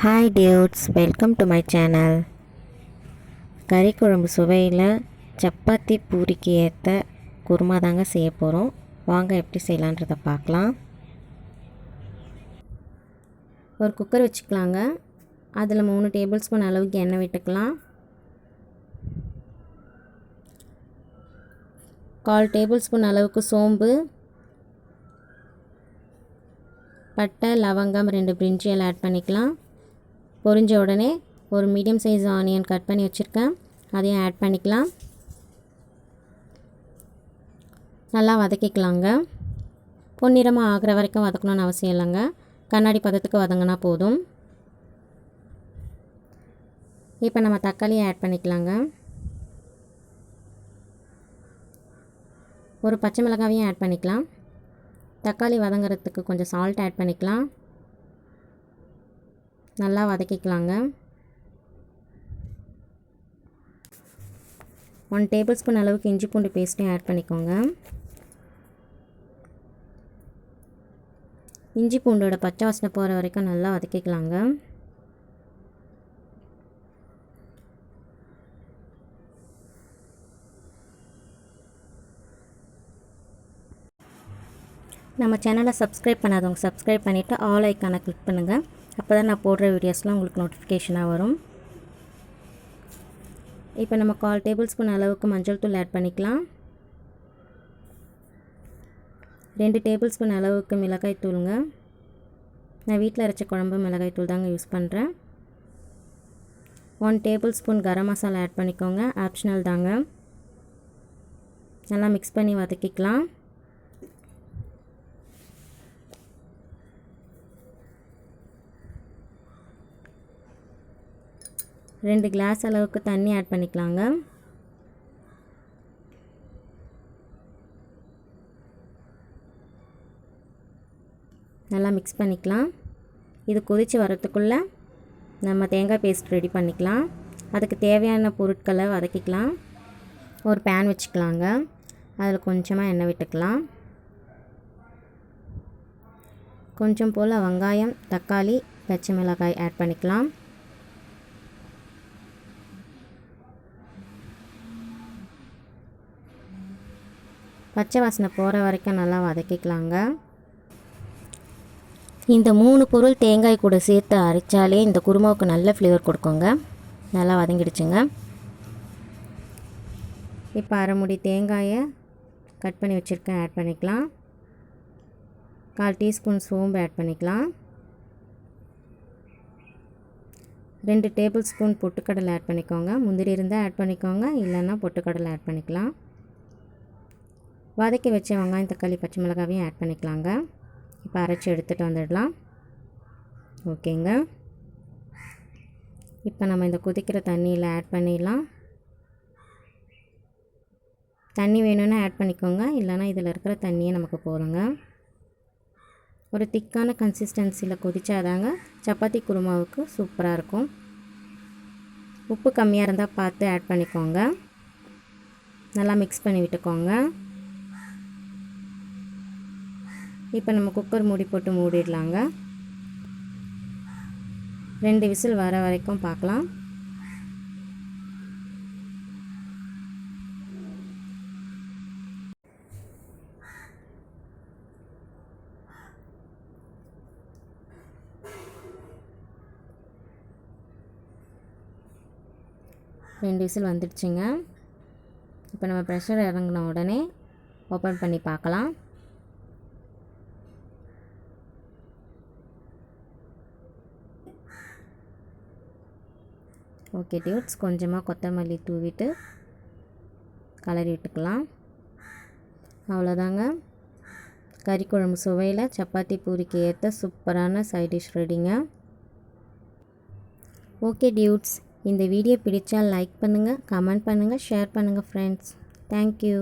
Hi dudes welcome to my channel கறி குழம்பு சுவையில் சப்பாத்தி பூரிக்கு ஏற்ற குருமா தாங்க செய்ய போகிறோம் வாங்க எப்படி செய்யலான்றதை பார்க்கலாம். ஒரு குக்கர் வச்சுக்கலாங்க. அதில் மூணு டேபிள் ஸ்பூன் அளவுக்கு எண்ணெய் விட்டுக்கலாம். கால் டேபிள் ஸ்பூன் அளவுக்கு சோம்பு. பட்டை லவங்கம் ரெண்டு பிரிஞ்சி எல்லாம் ஆட் பண்ணிக்கலாம். பொரிஞ்ச உடனே ஒரு மீடியம் சைஸ் ஆனியன் கட் பண்ணி வச்சுருக்கேன். அதையும் ஆட் பண்ணிக்கலாம். நல்லா வதக்கிக்கலாங்க. பொன்னிறமாக ஆகிற வரைக்கும் வதக்கணும்னு அவசியம் இல்லைங்க. கண்ணாடி பதத்துக்கு வதங்கினா போதும். இப்போ நம்ம தக்காளியை ஆட் பண்ணிக்கலாங்க. ஒரு பச்சை மிளகாவையும் ஆட் பண்ணிக்கலாம். தக்காளி வதங்குறதுக்கு கொஞ்சம் சால்ட் ஆட் பண்ணிக்கலாம். நல்லா வதக்கிக்கலாங்க. ஒன் டேபிள் ஸ்பூன் அளவுக்கு இஞ்சி பூண்டு பேஸ்ட்டையும் ஆட் பண்ணிக்கோங்க. இஞ்சி பூண்டோட பச்சை வாசனை போகிற வரைக்கும் நல்லா வதக்கிக்கலாங்க. நம்ம சேனலை சப்ஸ்கிரைப் பண்ணாதவங்க சப்ஸ்கிரைப் பண்ணிவிட்டு ஆல் ஐக்கானை கிளிக் பண்ணுங்கள் அப்போ தான் நான் போடுற வீடியோஸ்லாம் உங்களுக்கு நோட்டிஃபிகேஷனாக வரும். இப்போ நம்ம கால் டேபிள் ஸ்பூன் அளவுக்கு மஞ்சள் தூள் ஆட் பண்ணிக்கலாம். ரெண்டு டேபிள் ஸ்பூன் அளவுக்கு மிளகாய் தூளுங்க. நான் வீட்டில் அரைச்ச குழம்பு மிளகாய் தூள் தாங்க யூஸ் பண்ணுறேன் one tablespoon garam masala add பண்ணிக்கோங்க. ஆப்ஷனல் தாங்க. நல்லா மிக்ஸ் பண்ணி வதக்கிக்கலாம். ரெண்டு கிளாஸ் அளவுக்கு தண்ணி ஆட் பண்ணிக்கலாங்க. நல்லா மிக்ஸ் பண்ணிக்கலாம். இது கொதித்து வரத்துக்குள்ளே நம்ம தேங்காய் பேஸ்ட் ரெடி பண்ணிக்கலாம். அதுக்கு தேவையான பொருட்களை வதக்கிக்கலாம். ஒரு பேன் வச்சுக்கலாங்க. அதில் கொஞ்சமாக எண்ணெய் விட்டுக்கலாம். கொஞ்சம் போல் வெங்காயம் தக்காளி பச்சை மிளகாய் ஆட் பண்ணிக்கலாம். பச்சை வாசனை போகிற வரைக்கும் நல்லா வதக்கிக்கலாங்க. இந்த மூணு பொருள் தேங்காய் கூட சேர்த்து அரைச்சாலே இந்த குருமாவுக்கு நல்ல ஃப்ளேவர் கொடுக்குங்க. நல்லா வதங்கிடுச்சுங்க. இப்போ அரைமுடி தேங்காயை கட் பண்ணி வச்சுருக்கேன் ஆட் பண்ணிக்கலாம். கால் டீஸ்பூன் சோம்பு ஆட் பண்ணிக்கலாம். ரெண்டு டேபிள் ஸ்பூன் பொட்டுக்கடலை ஆட் பண்ணிக்கோங்க. முந்திரி இருந்தால் ஆட் பண்ணிக்கோங்க இல்லைன்னா பொட்டுக்கடலை ஆட் பண்ணிக்கலாம். வதக்கி வச்ச வெங்காயம் தக்காளி பச்சை மிளகாவையும் ஆட் பண்ணிக்கலாங்க. இப்போ அரைச்சி எடுத்துகிட்டு வந்துடலாம். ஓகேங்க. இப்போ நம்ம இந்த கொதிக்கிற தண்ணியில் ஆட் பண்ணிடலாம். தண்ணி வேணும்னா ஆட் பண்ணிக்கோங்க. இல்லைனா இதில் இருக்கிற தண்ணியே நமக்கு போதுங்க. ஒரு திக்கான கன்சிஸ்டன்சியில் கொதிச்சாதாங்க சப்பாத்தி குருமாவுக்கு சூப்பராக இருக்கும். உப்பு கம்மியாக இருந்தால் பார்த்து ஆட் பண்ணிக்கோங்க. நல்லா மிக்ஸ் பண்ணி விட்டுக்கோங்க. இப்போ நம்ம குக்கர் மூடி போட்டு மூடிடலாங்க. ரெண்டு விசில் வர வரைக்கும் பார்க்கலாம். ரெண்டு விசில் வந்துடுச்சுங்க. இப்போ நம்ம ப்ரெஷர் இறங்கின உடனே ஓப்பன் பண்ணி பார்க்கலாம். ஓகே டியூட்ஸ் கொஞ்சமாக கொத்தமல்லி தூவிட்டு கலரி விட்டுக்கலாம். அவ்வளோதாங்க. கறி குழம்பு சுவையில் சப்பாத்தி பூரிக்கு ஏற்ற சூப்பரான சைட் டிஷ் ரெடிங்க ஓகே டியூட்ஸ் இந்த வீடியோ பிடித்தால் லைக் பண்ணுங்கள் கமெண்ட் பண்ணுங்கள் ஷேர் பண்ணுங்கள் ஃப்ரெண்ட்ஸ் தேங்க்யூ